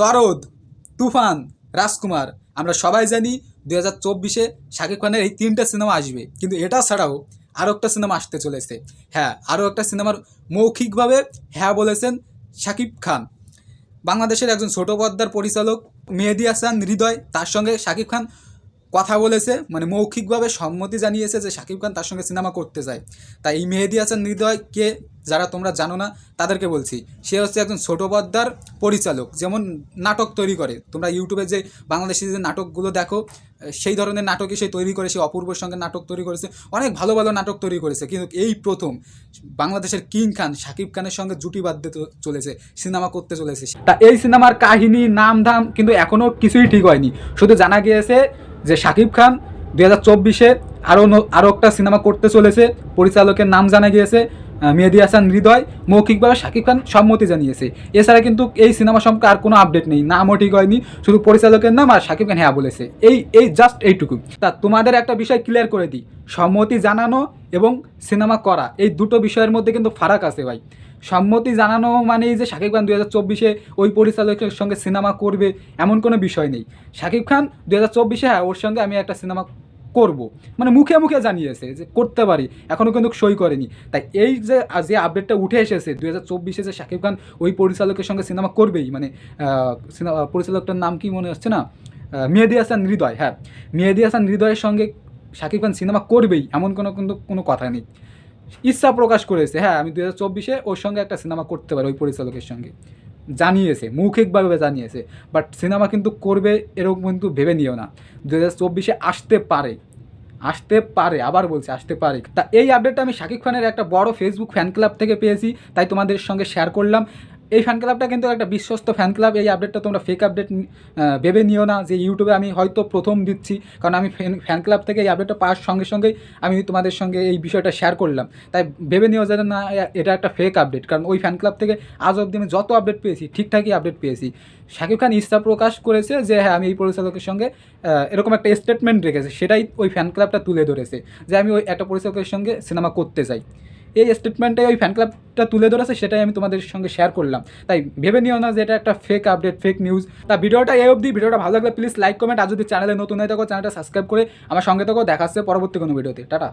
দরদ, তুফান, রাজকুমার। আমরা সবাই জানি দু হাজার চব্বিশে শাকিব খানের এই তিনটা সিনেমা আসবে। কিন্তু এটা ছাড়াও আরও একটা সিনেমা আসতে চলেছে। হ্যাঁ আরও একটা সিনেমার মৌখিকভাবে হ্যাঁ বলেছেন শাকিব খান। বাংলাদেশের একজন ছোট পর্দার পরিচালক মেহেদি হাসান হৃদয়, তার সঙ্গে শাকিব খান কথা বলেছে মানে মৌখিকভাবে সম্মতি জানিয়েছে যে শাকিব খান তার সঙ্গে সিনেমা করতে চায় তাই এই মেহেদি হাসান হৃদয় কে যারা তোমরা জানো না, তাদেরকে বলছি, সে হচ্ছে একজন ছোট পর্দার পরিচালক, যেমন নাটক তৈরি করে। তোমরা ইউটিউবে যে বাংলাদেশি যে নাটকগুলো দেখো, সেই ধরনের নাটকই সে তৈরি করেছে, অপূর্বর সঙ্গে নাটক তৈরি করেছে, অনেক ভালো ভালো নাটক তৈরি করেছে। কিন্তু এই প্রথম বাংলাদেশের কিং খান শাকিব খানের সঙ্গে জুটি বাঁধতে চলেছে, সিনেমা করতে চলেছে তা এই সিনেমার কাহিনী নাম ধাম কিন্তু এখনও কিছুই ঠিক হয়নি। শুধু জানা গিয়েছে যে শাকিব খান দু হাজার চব্বিশে আরও আরও একটা সিনেমা করতে চলেছে, পরিচালকের নাম জানা গিয়েছে মেহেদি হাসান হৃদয় মৌখিকভাবে শাকিব খান সম্মতি জানিয়েছে। এছাড়া কিন্তু এই সিনেমা সম্পর্কে আর কোনো আপডেট নেই, নামও ঠিক হয়নি, শুধু পরিচালকের নাম আর শাকিব খান হ্যাঁ বলেছে। এই এই জাস্ট এইটুকু। তা তোমাদের একটা বিষয় ক্লিয়ার করে দিই। সম্মতি জানানো এবং সিনেমা করা। এই দুটো বিষয়ের মধ্যে কিন্তু ফারাক আছে ভাই। সম্মতি জানানো মানেই যে শাকিব খান দু হাজার চব্বিশে ওই পরিচালকের সঙ্গে সিনেমা করবে এমন কোনো বিষয় নেই। শাকিব খান দু হাজার চব্বিশে হ্যাঁ ওর সঙ্গে আমি একটা সিনেমা করব। মানে মুখে মুখে জানিয়েছে যে করতে পারি এখনও কিন্তু সই করেনি। তাই এই যে যে আপডেটটা উঠে এসেছে দু হাজার চব্বিশে যে শাকিব খান ওই পরিচালকের সঙ্গে সিনেমা করবেই মানে সিনেমা, পরিচালকটার নাম কি মনে হচ্ছে না? মেহেদি হাসান হৃদয় হ্যাঁ। মেহেদি হাসান হৃদয়ের সঙ্গে শাকিব খান সিনেমা করবেই, এমন কোনো কিন্তু কোনো কথা নেই। ইচ্ছা প্রকাশ করেছে হ্যাঁ আমি দু হাজার চব্বিশে ওর সঙ্গে একটা সিনেমা করতে পারি, ওই পরিচালকের সঙ্গে। জানিয়েছে, মৌখিকভাবে জানিয়েছে বাট সিনেমা কিন্তু করবে এরকম কিন্তু ভেবে নিও না। দু হাজার চব্বিশে আসতে পারে আসতে পারে, আবার বলছি আসতে পারে। তা এই আপডেটটা আমি শাকিব খানের একটা বড় ফেসবুক ফ্যান ক্লাব থেকে পেয়েছি, তাই তোমাদের সঙ্গে শেয়ার করলাম। এই ফ্যান ক্লাবটা কিন্তু একটা বিশ্বস্ত ফ্যান ক্লাব এই আপডেটটা তোমরা ফেক আপডেট ভেবে নিও না যে ইউটিউবে আমি হয়তো প্রথম দিচ্ছি, কারণ আমি ফ্যান ফ্যান ক্লাব থেকে এই আপডেটটা পাওয়ার সঙ্গে সঙ্গেই আমি তোমাদের সঙ্গে এই বিষয়টা শেয়ার করলাম। তাই ভেবে নিও যেন না এটা একটা ফেক আপডেট কারণ ওই ফ্যান ক্লাব থেকে আজ অবধি আমি যত আপডেট পেয়েছি, ঠিকঠাকই আপডেট পেয়েছি। শাকিব খান ইচ্ছা প্রকাশ করেছে যে হ্যাঁ আমি এই পরিচালকের সঙ্গে এরকম একটা স্টেটমেন্ট রেখেছে, সেটাই ওই ফ্যান ক্লাবটা তুলে ধরেছে, যে আমি ওই একটা পরিচালকের সঙ্গে সিনেমা করতে চাই। এই স্টেটমেন্টটাই ওই ফ্যান ক্লাবটা তুলে ধরেছে, সেটাই আমি তোমাদের সঙ্গে শেয়ার করলাম। তাই ভেবে নিও না যে এটা একটা ফেক আপডেট ফেক নিউজ তা ভিডিওটা এই অবধি, ভিডিওটা ভালো লাগলে প্লিজ লাইক কমেন্ট আর যদি চ্যানেলে নতুন হয়ে থাকো চ্যানেলটা সাবস্ক্রাইব করে আমার সঙ্গে থাকো দেখাচ্ছে পরবর্তী কোনো ভিডিওতে টাটা।